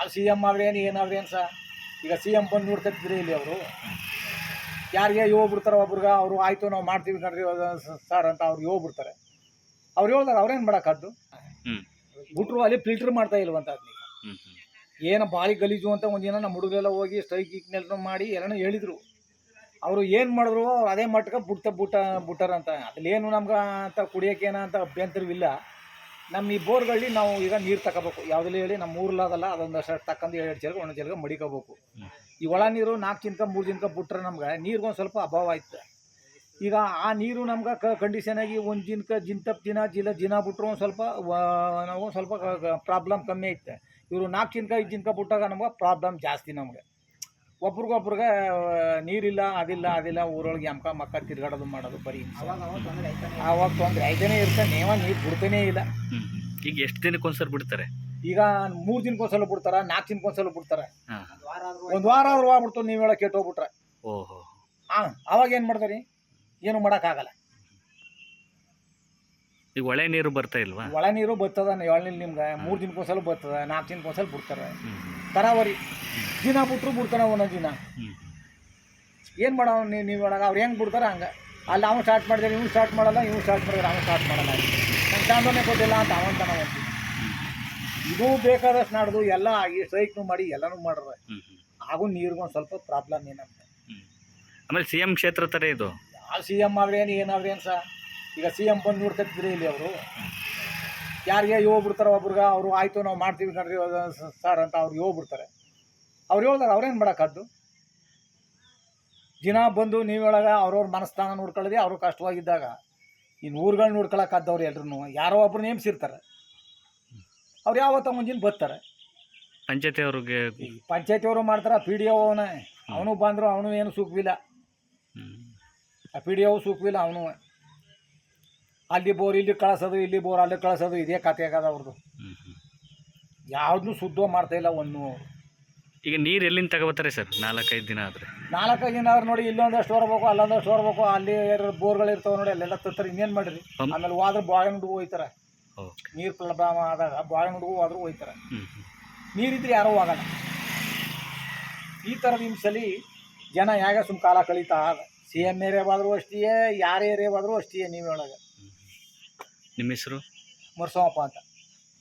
ಆ C M ಏನಾದ್ರೆ ಏನು ಸಹ ಈಗ ಸಿ ಎಂ ಬಂದು ನೋಡ್ಕೊತಿದ್ರಿ ಇಲ್ಲಿ ಅವರು. ಯಾರಿಗೆ ಹೋಗ್ಬಿಡ್ತಾರೆ ಒಬ್ರಿಗೆ ಅವರು ಆಯಿತು ನಾವು ಮಾಡ್ತೀವಿ ಕಣ್ರಿ ಸರ್ ಅಂತ ಅವ್ರಿಗೆ ಹೋಗ್ಬಿಡ್ತಾರೆ ಅವ್ರು ಹೇಳ್ದಾಗ ಅವ್ರೇನು ಮಾಡೋಕ್ಕದ್ದು ಬಿಟ್ರು ಅಲ್ಲಿ ಫಿಲ್ಟರ್ ಮಾಡ್ತಾ ಇಲ್ವಂತ ಅದನ್ನ ಏನು ಭಾರಿ ಗಲೀಜು ಅಂತ ಒಂದಿನ ನಮ್ಮ ಹುಡುಗರೆಲ್ಲ ಹೋಗಿ ಸ್ಟ್ರೈಕ್ ಗಿಕ್ನೆಲ್ಲ ಮಾಡಿ ಎಲ್ಲನೂ ಹೇಳಿದರು. ಅವರು ಏನು ಮಾಡಿದ್ರು ಅವ್ರು ಅದೇ ಮಟ್ಟಕ್ಕೆ ಬಿಡ್ತಾ ಬಿಟ್ಟ ಬಿಟ್ಟಾರಂತ. ಅದ್ರಲ್ಲಿ ಏನು ನಮ್ಗೆ ಅಂತ ಕುಡಿಯೋಕ್ಕೇನೋ ಅಂತ ಅಭ್ಯಂತರವಿಲ್ಲ. ನಮ್ಮ ಈ ಬೋರ್ಗಳಲ್ಲಿ ನಾವು ಈಗ ನೀರು ತಗೋಬೇಕು ಯಾವುದಲ್ಲ ಹೇಳಿ ನಮ್ಮ ಅದೊಂದು ಅಷ್ಟು ತಕ್ಕಂದು ಎರಡು ಜರ್ಗ ಒಂದು ಜರ್ಗ ಮಡಿಕೋಬೇಕು. ಈ ಒಳ ನೀರು ನಾಲ್ಕು ದಿನಕ ಮೂರು ದಿನಕ ಬಿಟ್ರೆ ನಮ್ಗೆ ನೀರಿಗೊಂದು ಸ್ವಲ್ಪ ಅಭಾವ ಆಯ್ತು ಈಗ ಆ ನೀರು ನಮ್ಗೆ ಕ ಕಂಡೀಷನ್ ಆಗಿ ಒಂದು ಜಿನ್ಕ ಜಿಂತಪ್ ದಿನ ಜಿಲ್ಲ ದಿನ ಬಿಟ್ರು ಒಂದು ಸ್ವಲ್ಪ ನಾವು ಸ್ವಲ್ಪ ಪ್ರಾಬ್ಲಮ್ ಕಮ್ಮಿ ಐತೆ. ಇವರು ನಾಲ್ಕು ದಿನಕ್ಕೆ ಐದು ದಿನಕ್ಕೆ ಬಿಟ್ಟಾಗ ನಮ್ಗೆ ಪ್ರಾಬ್ಲಮ್ ಜಾಸ್ತಿ ನಮಗೆ. ಒಬ್ರಿಗೊಬ್ರಿಗೆ ನೀರಿಲ್ಲ ಅದಿಲ್ಲ ಅದಿಲ್ಲ ಊರೊಳಗೆ ಎಮ್ಕ ಮಕ್ಕ ತಿರ್ಗಾಡೋದು ಮಾಡೋದು ಬರೀ. ಆವಾಗ ತೊಂದರೆ ಐದನೇ ಇರ್ತಾನೆ ನೀವ ನೀರು ಬಿಡ್ತಾನೇ ಇಲ್ಲ. ಈಗ ಎಷ್ಟು ದಿನಕ್ಕೆ ಒಂದ್ಸಲ ಬಿಡ್ತಾರೆ? ಈಗ ಮೂರು ದಿನಕ್ಕೊಂದ್ಸಲ ಬಿಡ್ತಾರ ನಾಲ್ಕು ದಿನಕ್ಕೊಂದ್ಸಲ ಬಿಡ್ತಾರೆ. ಒಂದು ವಾರ ಆದ್ರೂ ಆಗ್ಬಿಡ್ತು ನೀವು ಕೆಟ್ಟು ಹೋಗ್ಬಿಟ್ರೆ. ಓಹೋ ಹಾಂ ಅವಾಗ ಏನು ಮಾಡ್ತಾರೆ? ಏನು ಮಾಡೋಕ್ಕಾಗಲ್ಲ. ಈಗ ಒಳೆ ನೀರು ಬರ್ತಾ ಇಲ್ವಾ? ಒಳ ನೀರು ಬರ್ತದ ಏಳ್ನಿಲ್ ನಿಮ್ಗೆ ಮೂರು ದಿನಕ್ಕೊಂದ್ಸಲ ಬರ್ತದ ನಾಲ್ಕು ದಿನಕ್ಕೊಂದ್ಸಲ ಬಿಡ್ತಾರೆ. ತರಾವರಿ. ದಿನ ಬಿಟ್ರು ಬಿಡ್ತಾನೆ ಒಂದೊಂದು ದಿನ. ಏನು ಮಾಡೋ ನೀವು ನೀವು ಒಳಗೆ ಅವ್ರು ಹೆಂಗೆ ಬಿಡ್ತಾರೆ ಹಂಗೆ? ಅಲ್ಲಿ ಅವ್ನು ಸ್ಟಾರ್ಟ್ ಮಾಡಿದ್ರೆ ಇವ್ನು ಸ್ಟಾರ್ಟ್ ಮಾಡಲ್ಲ ಇವ್ನು ಸ್ಟಾರ್ಟ್ ಮಾಡಿದ್ರೆ ಅವ್ನು ಸ್ಟಾರ್ಟ್ ಮಾಡಲ್ಲ. ಚಾಂದನೆ ಕೊಟ್ಟಿಲ್ಲ ಅಂತ ಅವಂತನ ಒಂದು ಇದು ಬೇಕಾದಷ್ಟು ನಾಡ್ದು ಎಲ್ಲ ಈ ಸ್ಟ್ರೈಕ್ನು ಮಾಡಿ ಎಲ್ಲನೂ ಮಾಡ್ರೆ. ಹಾಗೂ ನೀರಿಗೊಂದು ಸ್ವಲ್ಪ ಪ್ರಾಬ್ಲಮ್ ಏನಂತ. ಆಮೇಲೆ ಸಿ ಎಂ ಕ್ಷೇತ್ರ ಥರ ಇದು? ಯಾವ ಸಿ ಎಂ ಆದ್ರೇನು ಏನಾದ್ರೇನು ಸಹ ಈಗ ಸಿ ಎಂ ಬಂದು ನೋಡ್ಕೊತಿದ್ರಿ ಇಲ್ಲಿ ಅವರು. ಯಾರಿಗೆ ಹೋಗ್ಬಿಡ್ತಾರೆ ಒಬ್ರಿಗೆ ಅವರು ಆಯಿತು ನಾವು ಮಾಡ್ತೀವಿ ಕಣ್ರಿ ಸರ್ ಅಂತ ಅವ್ರಿಗೆ ಹೋಗ್ಬಿಡ್ತಾರೆ ಅವ್ರು ಹೇಳ್ದಾರೆ ಅವ್ರೇನು ಮಾಡೋಕ್ಕದ್ದು? ದಿನ ಬಂದು ನೀವು ಹೇಳಾಗ ಅವ್ರವ್ರ ಮನಸ್ಥಾನ ನೋಡ್ಕೊಳ್ಳಿ ಅವರು ಕಷ್ಟವಾಗಿದ್ದಾಗ ಇನ್ನು ಊರುಗಳು ನೋಡ್ಕೊಳಕ್ಕಾದವ್ರು ಎಲ್ರು ಯಾರೋ ಒಬ್ರು ನೇಮಿಸಿರ್ತಾರೆ. ಅವ್ರು ಯಾವತ್ತ ಮುಂಜಿನ ಬರ್ತಾರೆ ಪಂಚಾಯತಿ ಅವ್ರಿಗೆ ಪಂಚಾಯತಿಯವರು ಮಾಡ್ತಾರೆ ಪಿ ಡಿ ಅವನ. ಅವನು ಬಂದರು ಅವನು ಏನು ಸುಖವಿಲ್ಲ ಆ ಪಿ ಡಿ ಒ ಸುಖವಿಲ್ಲ ಅವನು ಅಲ್ಲಿ ಬೋರ್ ಇಲ್ಲಿ ಕಳಿಸೋದು ಇಲ್ಲಿ ಬೋರ್ ಅಲ್ಲಿ ಕಳಿಸೋದು ಇದೇ ಕತೆ ಆಗದ ಅವ್ರದ್ದು. ಯಾವುದನ್ನೂ ಶುದ್ಧ ಮಾಡ್ತಾ ಇಲ್ಲ ಒಂದು ಈಗ ನೀರು ಎಲ್ಲಿಂದ ತಗೋಬತ್ತಾರೆ ಸರ್? ನಾಲ್ಕೈದು ದಿನ ಆದರೆ. ನಾಲ್ಕೈದು ದಿನ ಆದ್ರೆ ನೋಡಿ ಇಲ್ಲೊಂದಷ್ಟು ಹೊರಬೇಕು ಅಲ್ಲೊಂದಷ್ಟು ಹೊರಬೇಕು ಅಲ್ಲಿ ಬೋರ್ಗಳು ಇರ್ತಾವೆ ನೋಡಿ ಅಲ್ಲೆಲ್ಲ ತರ್ತಾರೆ ಇನ್ನೇನು ಮಾಡಿರಿ? ಆಮೇಲೆ ಹೋದ್ರೆ ಬಾಳೆ ಹುಡುಗು ಹೋಯ್ತಾರೆ. ನೀರು ಪ್ರಾಬ್ಲಮ್ ಆದಾಗ ಬಾಳೆ ಹುಡುಗು ಹೋದ್ರೂ ಹೋಯ್ತಾರೆ. ನೀರಿದ್ರೆ ಯಾರೂ ಹೋಗಲ್ಲ. ಈ ಥರದ ಹಿಂಸಲಿ ಜನ ಹೇಗೆ ಸುಮ್ಮ ಕಾಲ ಕಳೀತಾ ಸಿ ಎಂ ಏರಿಯಾವಾದರೂ ಅಷ್ಟೇ ಯಾರ ಏರಿಯಾವಾದರೂ ಅಷ್ಟೇ ನೀವು ಹೇಳೋದು. ನಿಮ್ಮ ಹೆಸರು? ಮರ್ಸೋಮಪ್ಪ ಅಂತ.